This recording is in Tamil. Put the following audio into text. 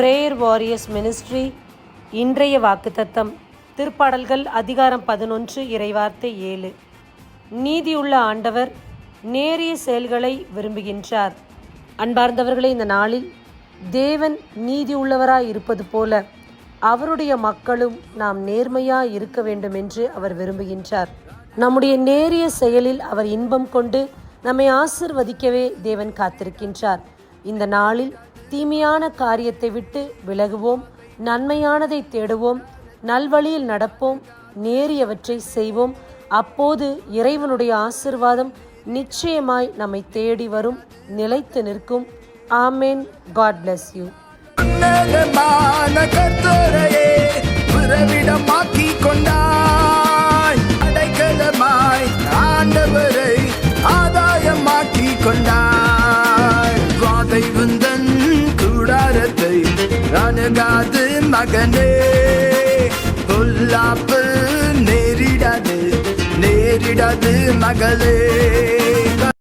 வாரியர்ஸ் மினிஸ்ட்ரி இன்றைய வாக்குத்தத்தம் திருப்பாடல்கள் அதிகாரம் பதினொன்று இறைவார்த்தை ஏழு. நீதியுள்ள ஆண்டவர் நேரிய செயல்களை விரும்புகின்றார். அன்பார்ந்தவர்களே இந்த நாளில் தேவன் நீதியுள்ளவராய் இருப்பது போல அவருடைய மக்களும் நாம் நேர்மையாய் இருக்க வேண்டும் என்று அவர் விரும்புகின்றார். நம்முடைய நேரிய செயலில் அவர் இன்பம் கொண்டு நம்மை ஆசிர்வதிக்கவே தேவன் காத்திருக்கின்றார். இந்த நாளில் தீமையான காரியத்தை விட்டு விலகுவோம் நன்மையானதை தேடுவோம் நல்வழியில் நடப்போம் நேரியவற்றை செய்வோம். அப்போது இறைவனுடைய ஆசிர்வாதம் நிச்சயமாய் நம்மை தேடி வரும் நிலைத்து நிற்கும். ஆமேன். God bless you. அணுகாது மகனே பொல்லாப்பு நேரிடாது நேரிடாது மகளே.